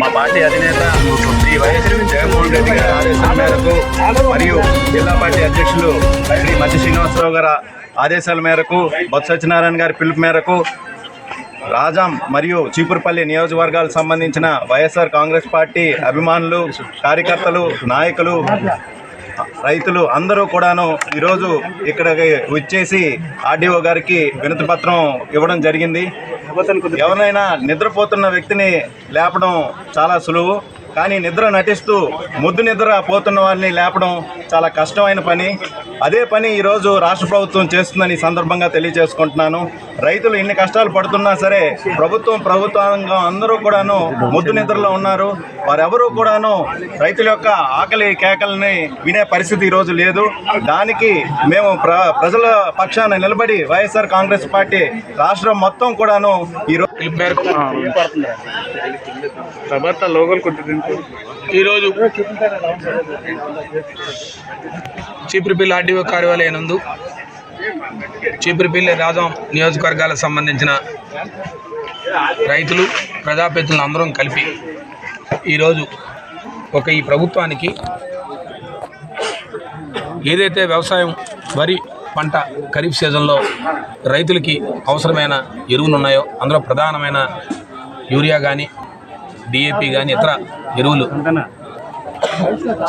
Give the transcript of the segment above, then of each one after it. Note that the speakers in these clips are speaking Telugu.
మా పార్టీ అధినేత శ్రీ వైఎస్ జగన్మోహన్ రెడ్డి గారి ఆదేశాల మేరకు మరియు జిల్లా పార్టీ అధ్యక్షులు శ్రీ మధ్య శ్రీనివాసరావు గారి ఆదేశాల మేరకు బొత్స సత్యనారాయణ గారి పిలుపు మేరకు రాజాం మరియు చీపురుపల్లి నియోజకవర్గాలకు సంబంధించిన వైఎస్ఆర్ కాంగ్రెస్ పార్టీ అభిమానులు కార్యకర్తలు నాయకులు రైతులు అందరూ కూడాను ఈరోజు ఇక్కడికి వచ్చేసి ఆర్డీఓ గారికి వినతి పత్రం ఇవ్వడం జరిగింది. ఎవరినైనా నిద్రపోతున్న వ్యక్తిని లేపడం చాలా సులువు. కానీ నిద్ర నటిస్తూ ముద్దు నిద్ర పోతున్న వారిని లేపడం చాలా కష్టమైన పని. అదే పని ఈరోజు రాష్ట్ర ప్రభుత్వం చేస్తుందని ఈ సందర్భంగా తెలియజేసుకుంటున్నాను. రైతులు ఎన్ని కష్టాలు పడుతున్నా సరే ప్రభుత్వం ప్రభుత్వాంగం అందరూ కూడాను ముద్దు నిద్రలో ఉన్నారు. వారెవరూ కూడాను రైతుల యొక్క ఆకలి కేకల్ని వినే పరిస్థితి ఈరోజు లేదు. దానికి మేము ప్ర ప్రజల పక్షాన నిలబడి వైఎస్ఆర్ కాంగ్రెస్ పార్టీ రాష్ట్రం మొత్తం కూడాను ఈరోజు తర్వాత లోగోలు కొట్టింది ఈరోజు చీపురిపిల్లి ఆర్డీఓ కార్యాలయం నందు చీపురిపిల్లి రాజం నియోజకవర్గాలకు సంబంధించిన రైతులు ప్రజాప్రతినిధులు అందరం కలిపి ఈరోజు ఒక ఈ ప్రభుత్వానికి ఏదైతే వ్యవసాయం వరి పంట ఖరీఫ్ సీజన్లో రైతులకి అవసరమైన ఎరువులు ఉన్నాయో అందులో ప్రధానమైన యూరియా కానీ డిఏపి కానీ ఇతర ఎరువులు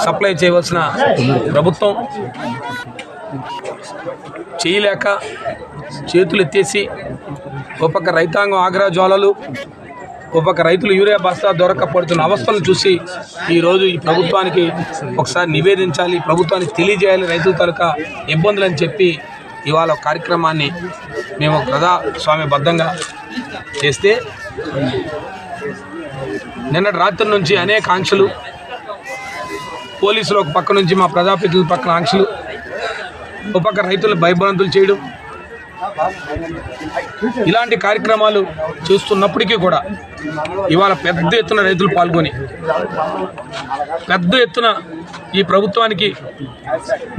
సప్లై చేయవలసిన ప్రభుత్వం చేయలేక చేతులు ఎత్తేసి ఒక రైతాంగం ఆగ్రహ జ్వాలలు ఒక రైతులు యూరియా బస్తా దొరకపడుతున్న అవస్థలను చూసి ఈరోజు ఈ ప్రభుత్వానికి ఒకసారి నివేదించాలి ప్రభుత్వానికి తెలియజేయాలి రైతుల తాలూకా ఇబ్బందులు అని చెప్పి ఇవాళ కార్యక్రమాన్ని మేము ప్రజాస్వామ్యబద్ధంగా చేస్తే నిన్నటి రాత్రి నుంచి అనేక ఆంక్షలు పోలీసులు ఒక పక్క నుంచి మా ప్రజాప్రతినిధుల పక్కన ఆంక్షలు ఒక పక్క రైతులు భయభ్రాంతులు చేయడం ఇలాంటి కార్యక్రమాలు చూస్తున్నప్పటికీ కూడా ఇవాళ పెద్ద ఎత్తున రైతులు పాల్గొని పెద్ద ఎత్తున ఈ ప్రభుత్వానికి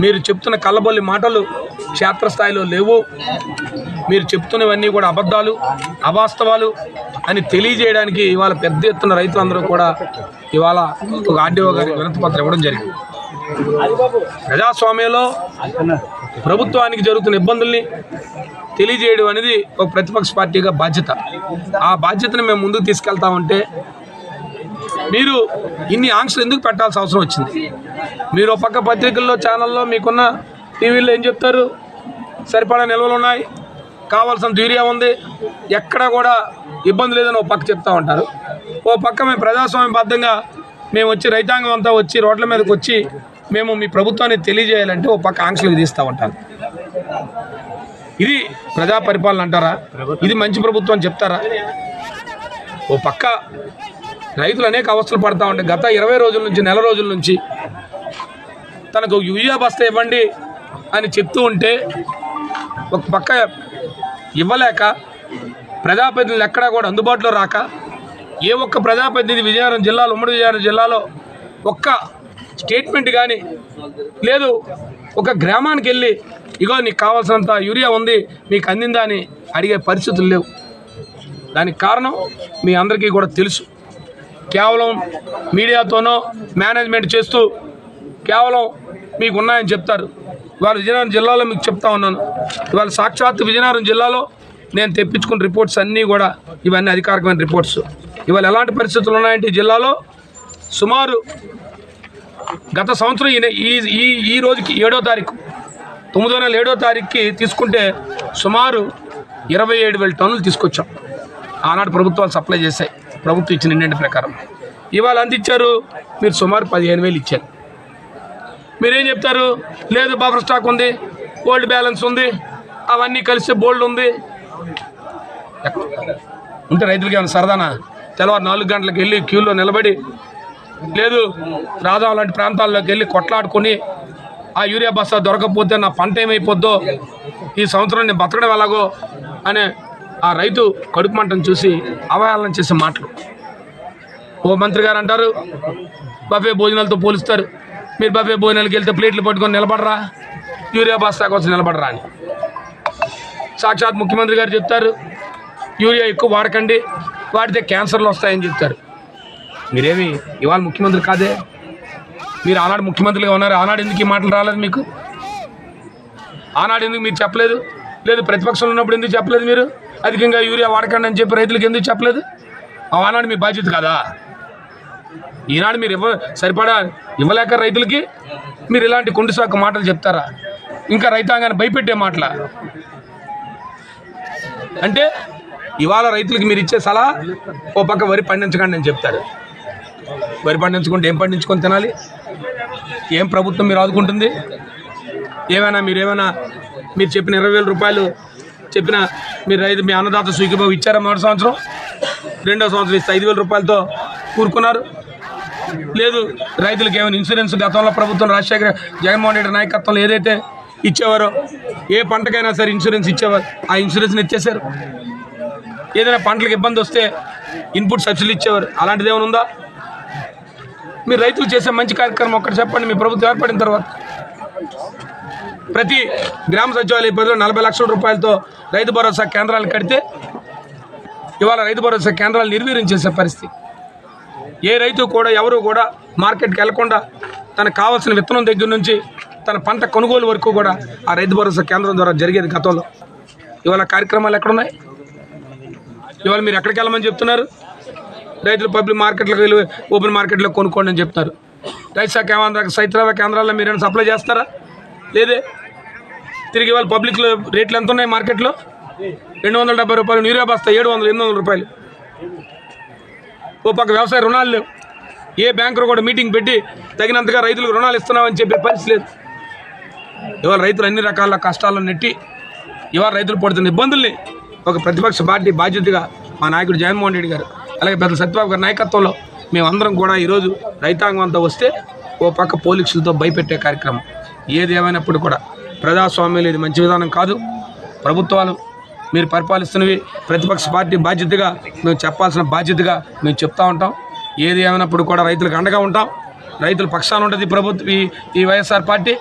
మీరు చెప్తున్న కళ్ళబొల్లి మాటలు క్షేత్రస్థాయిలో లేవు. మీరు చెప్తున్నవన్నీ కూడా అబద్ధాలు అవాస్తవాలు అని తెలియజేయడానికి ఇవాళ పెద్ద ఎత్తున రైతులందరూ కూడా ఇవాళ ఒక ఆర్డీఓ గారికి వినతి పత్రం ఇవ్వడం జరిగింది. ప్రజాస్వామ్యంలో ప్రభుత్వానికి జరుగుతున్న ఇబ్బందుల్ని తెలియజేయడం అనేది ఒక ప్రతిపక్ష పార్టీగా బాధ్యత. ఆ బాధ్యతను మేము ముందుకు తీసుకెళ్తా ఉంటే మీరు ఇన్ని ఆంక్షలు ఎందుకు పెట్టాల్సిన అవసరం వచ్చింది? మీరు పక్క పత్రికల్లో ఛానల్లో మీకున్న టీవీలో ఏం చెప్తారు? సరిపడా నిల్వలు ఉన్నాయి. కావాల్సిన యూరియా ఉంది. ఎక్కడ కూడా ఇబ్బంది లేదని ఓ పక్క చెప్తా ఉంటారు. ఓ పక్క మేము ప్రజాస్వామ్యబద్ధంగా మేము వచ్చి రైతాంగం అంతా వచ్చి రోడ్ల మీదకి వచ్చి మేము మీ ప్రభుత్వాన్ని తెలియజేయాలంటే ఓ పక్క ఆంక్షలు విధిస్తూ ఉంటారు. ఇది ప్రజా పరిపాలన అంటారా? ఇది మంచి ప్రభుత్వం అని చెప్తారా? ఓ పక్క రైతులు అనేక అవస్థలు పడతా ఉంటాయి. గత ఇరవై రోజుల నుంచి నెల రోజుల నుంచి తనకు యూరియా బస్తా ఇవ్వండి అని చెప్తూ ఉంటే ఒక పక్క ఇవ్వలేక ప్రజాప్రతినిధులు ఎక్కడా కూడా అందుబాటులో రాక ఏ ఒక్క ప్రజాప్రతినిధి విజయనగరం జిల్లాలో ఉమ్మడి విజయనగరం జిల్లాలో ఒక్క స్టేట్మెంట్ కానీ లేదు. ఒక గ్రామానికి వెళ్ళి ఇగో నీకు కావాల్సినంత యూరియా ఉంది మీకు అందిందా అని అడిగే పరిస్థితులు లేవు. దానికి కారణం మీ అందరికీ కూడా తెలుసు. కేవలం మీడియాతోనో మేనేజ్మెంట్ చేస్తూ కేవలం మీకు ఉన్నాయని చెప్తారు. ఇవాళ విజయనగరం జిల్లాలో మీకు చెప్తా ఉన్నాను. ఇవాళ సాక్షాత్తు విజయనగరం జిల్లాలో నేను తెప్పించుకున్న రిపోర్ట్స్ అన్నీ కూడా ఇవన్నీ అధికారికమైన రిపోర్ట్స్ ఇవాళ ఎలాంటి పరిస్థితులు ఉన్నాయంటే జిల్లాలో సుమారు గత సంవత్సరం ఈ ఈ ఈ ఈ రోజుకి ఏడో తారీఖు తొమ్మిదో నెల ఏడో తారీఖుకి తీసుకుంటే సుమారు ఇరవై ఏడు వేల టన్నులు తీసుకొచ్చాం. ఆనాడు ప్రభుత్వాలు సప్లై చేశాయి. ప్రభుత్వం ఇచ్చిన ఇండెంట్ ప్రకారం. ఇవాళ అందించారు మీరు సుమారు పదిహేను వేలు ఇచ్చారు. మీరేం చెప్తారు? లేదు బఫర్ స్టాక్ ఉంది ఓల్డ్ బ్యాలెన్స్ ఉంది అవన్నీ కలిసి బోల్డ్ ఉంది. ఉంటే రైతులకి ఏమైనా సరదానా? తెల్లవారు నాలుగు గంటలకు వెళ్ళి క్యూలో నిలబడి లేదు రాజాం లాంటి ప్రాంతాల్లోకి వెళ్ళి కొట్లాడుకొని ఆ యూరియా బస్తా దొరకకపోతే నా పంట ఏమైపోద్దో ఈ సంవత్సరం నేను బతకడం ఎలాగో అనే ఆ రైతు కడుపు మంటను చూసి అవహేళన చేసే మాటలు. ఓ మంత్రి గారు అంటారు బఫే భోజనాలతో పోలుస్తారు. మీరు బఫే భోజనాలకు వెళ్తే ప్లేట్లు పట్టుకొని నిలబడరా? యూరియా బస్తా కోసం నిలబడరా అని. సాక్షాత్ ముఖ్యమంత్రి గారు చెప్తారు యూరియా ఎక్కువ వాడకండి వాడితే క్యాన్సర్లు వస్తాయని చెప్తారు. మీరేమి ఇవాళ ముఖ్యమంత్రి కాదే? మీరు ఆనాడు ముఖ్యమంత్రిగా ఉన్నారు ఆనాడు ఎందుకు ఈ మాటలు రాలేదు మీకు? ఆనాడు ఎందుకు మీరు చెప్పలేదు? లేదు ప్రతిపక్షంలో ఉన్నప్పుడు ఎందుకు చెప్పలేదు మీరు? అధికంగా యూరియా వాడకండి అని చెప్పి రైతులకు ఎందుకు చెప్పలేదు? ఆ ఆనాడు మీ బాధ్యత కదా? ఈనాడు మీరు ఇవ్వ సరిపడా ఇవ్వలేక రైతులకి మీరు ఇలాంటి కుండు సాకు మాటలు చెప్తారా? ఇంకా రైతాంగాన్ని భయపెట్టే మాటల? అంటే ఇవాళ రైతులకి మీరు ఇచ్చే సలహా ఓ పక్క వరి పండించకండి అని చెప్తారు. వరి పండించుకుంటే ఏం పండించుకొని తినాలి? ఏం ప్రభుత్వం మీరు ఆదుకుంటుంది? ఏమైనా మీరు ఏమైనా మీరు చెప్పిన ఇరవై వేల రూపాయలు చెప్పిన మీరు రైతు మీ అన్నదాత సుఖీబాబు ఇచ్చారా మొదటి సంవత్సరం? రెండో సంవత్సరం ఇస్తే ఐదు వేల రూపాయలతో కూరుకున్నారు? లేదు రైతులకు ఏమైనా ఇన్సూరెన్స్ గతంలో ప్రభుత్వం రాజశేఖర జగన్మోహన్ రెడ్డి నాయకత్వంలో ఏదైతే ఇచ్చేవారో ఏ పంటకైనా సరే ఇన్సూరెన్స్ ఇచ్చేవారు ఆ ఇన్సూరెన్స్ని ఇచ్చేశారు. ఏదైనా పంటలకు ఇబ్బంది వస్తే ఇన్పుట్ సబ్సిడీ ఇచ్చేవారు. అలాంటిది ఏమైనా ఉందా? మీరు రైతులు చేసే మంచి కార్యక్రమం ఒక్కటి చెప్పండి మీ ప్రభుత్వం ఏర్పడిన తర్వాత. ప్రతి గ్రామ సచివాలయ పరిధిలో నలభై లక్షల రూపాయలతో రైతు భరోసా కేంద్రాలు కడితే ఇవాళ రైతు భరోసా కేంద్రాలు నిర్వీర్యం చేసే పరిస్థితి. ఏ రైతు కూడా ఎవరు కూడా మార్కెట్కి వెళ్ళకుండా తనకు కావాల్సిన విత్తనం దగ్గర నుంచి తన పంట కొనుగోలు వరకు కూడా ఆ రైతు భరోసా కేంద్రం ద్వారా జరిగేది గతంలో. ఇవాళ కార్యక్రమాలు ఎక్కడున్నాయి? ఇవాళ మీరు ఎక్కడికి వెళ్ళమని చెప్తున్నారు? రైతులు పబ్లిక్ మార్కెట్లకు వెళ్ళి ఓపెన్ మార్కెట్లో కొనుక్కోండి అని చెప్తున్నారు రైతు శాఖ కేంద్ర సైత్రవ కేంద్రాల్లో మీరు ఏమైనా సప్లై చేస్తారా? లేదే? తిరిగి ఇవాళ పబ్లిక్లో రేట్లు ఎంత ఉన్నాయి మార్కెట్లో? రెండు వందల డెబ్బై రూపాయలు యూరియా బస్తా ఏడు వందలు ఎనిమిది వందల రూపాయలు. ఓ పక్క వ్యవసాయ రుణాలు లేవు. ఏ బ్యాంకులు కూడా మీటింగ్ పెట్టి తగినంతగా రైతులకు రుణాలు ఇస్తున్నామని చెప్పే పరిస్థితి లేదు. ఇవాళ రైతులు అన్ని రకాల కష్టాలను నెట్టి ఇవాళ రైతులు పడుతున్న ఇబ్బందుల్ని ఒక ప్రతిపక్ష పార్టీ బాధ్యతగా మా నాయకుడు జగన్మోహన్ రెడ్డి గారు అలాగే పెద్ద సత్యబాబు గారి నాయకత్వంలో మేమందరం కూడా ఈరోజు రైతాంగం అంతా వస్తే ఓ పక్క పోలీసులతో భయపెట్టే కార్యక్రమం. ఏది ఏమైనప్పుడు కూడా ప్రజాస్వామ్యం ఇది మంచి విధానం కాదు. ప్రభుత్వాలు మీరు పరిపాలిస్తున్నవి ప్రతిపక్ష పార్టీ బాధ్యతగా మేము చెప్పాల్సిన బాధ్యతగా మేము చెప్తా ఉంటాం. ఏది ఏమైనప్పుడు కూడా రైతులకు అండగా ఉంటాం. రైతుల పక్షాన ఉంటుంది ప్రభుత్వం ఈ ఈ వైఎస్ఆర్ పార్టీ.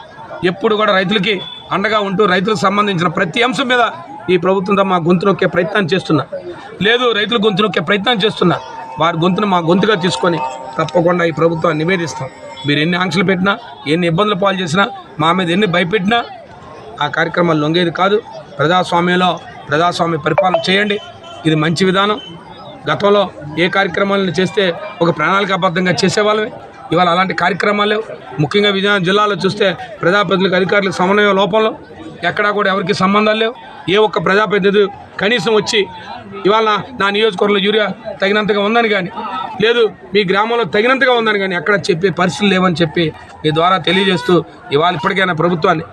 ఎప్పుడు కూడా రైతులకి అండగా ఉంటూ రైతులకు సంబంధించిన ప్రతి అంశం మీద ఈ ప్రభుత్వంతో మా గొంతు నొక్కే ప్రయత్నం చేస్తున్నా. లేదు రైతుల గొంతు నొక్కే ప్రయత్నం చేస్తున్నా. వారి గొంతును మా గొంతుగా తీసుకొని తప్పకుండా ఈ ప్రభుత్వాన్ని నివేదిస్తాం. మీరు ఎన్ని ఆంక్షలు పెట్టినా ఎన్ని ఇబ్బందులు పాలు చేసినా మా మీద ఎన్ని భయపెట్టినా ఆ కార్యక్రమాలు లొంగేది కాదు. ప్రజాస్వామ్యంలో ప్రజాస్వామ్య పరిపాలన చేయండి. ఇది మంచి విధానం. గతంలో ఏ కార్యక్రమాలను చేస్తే ఒక ప్రణాళికాబద్ధంగా చేసేవాళ్ళమే. ఇవాళ అలాంటి కార్యక్రమాలు లేవు. ముఖ్యంగా విజయనగరం జిల్లాలో చూస్తే ప్రజాప్రతినిధులకు అధికారులకు సమన్వయ లోపంలో ఎక్కడా కూడా ఎవరికి సంబంధాలు లేవు. ఏ ఒక్క ప్రజాప్రతినిధి కనీసం వచ్చి ఇవాళ నా- నా నియోజకవర్గంలో యూరియా తగినంతగా ఉందని కానీ లేదు మీ గ్రామంలో తగినంతగా ఉందని కానీ ఎక్కడ చెప్పే పరిస్థితులు లేవని చెప్పి మీ ద్వారా తెలియజేస్తూ ఇవాళ ఇప్పటికైనా ప్రభుత్వాన్ని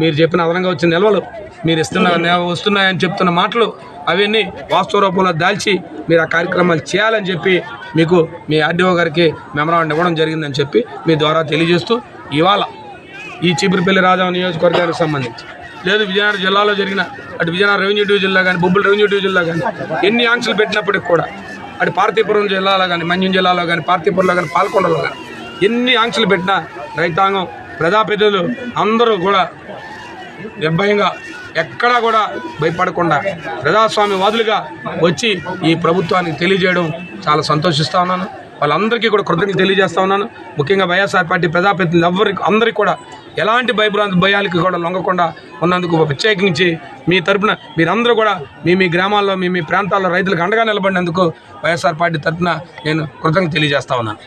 మీరు చెప్పిన అదనంగా వచ్చిన నిల్వలు మీరు ఇస్తున్న వస్తున్నాయని చెప్తున్న మాటలు అవన్నీ వాస్తవ రూపంలో దాల్చి మీరు ఆ కార్యక్రమాలు చేయాలని చెప్పి మీకు మీ ఆర్డీఓ గారికి మెమరాండం ఇవ్వడం జరిగిందని చెప్పి మీ ద్వారా తెలియజేస్తూ ఇవాళ ఈ చీపురుపల్లి రాజా నియోజకవర్గానికి సంబంధించి లేదు విజయనగరం జిల్లాలో జరిగిన అటు విజయనగరం రెవెన్యూ డివిజన్లో కానీ బొబ్బుల రెవెన్యూ డివిజన్లో కానీ ఎన్ని ఆంక్షలు పెట్టినప్పటికి కూడా అటు పార్తీపురం జిల్లాలో కానీ మంజం జిల్లాలో కానీ పార్తీపురంలో కానీ పాల్కొండలో కానీ ఎన్ని ఆంక్షలు పెట్టినా రైతాంగం ప్రజాప్రతినిధులు అందరూ కూడా నిర్భయంగా ఎక్కడా కూడా భయపడకుండా ప్రజాస్వామ్యవాదులుగా వచ్చి ఈ ప్రభుత్వానికి తెలియజేయడం చాలా సంతోషిస్తా ఉన్నాను. వాళ్ళందరికీ కూడా కృతజ్ఞతలు తెలియజేస్తా ఉన్నాను. ముఖ్యంగా వైఎస్ఆర్ పార్టీ ప్రజాప్రతినిధులు ఎవరికి అందరికీ కూడా ఎలాంటి భయభ్రాంతి భయాలకి కూడా లొంగకుండా ఉన్నందుకు ప్రత్యేకించి మీ తరపున మీరందరూ కూడా మీ మీ గ్రామాల్లో మీ మీ ప్రాంతాల్లో రైతులకు అండగా నిలబడినందుకు వైఎస్ఆర్ పార్టీ తరపున నేను కృతజ్ఞత తెలియజేస్తా ఉన్నాను.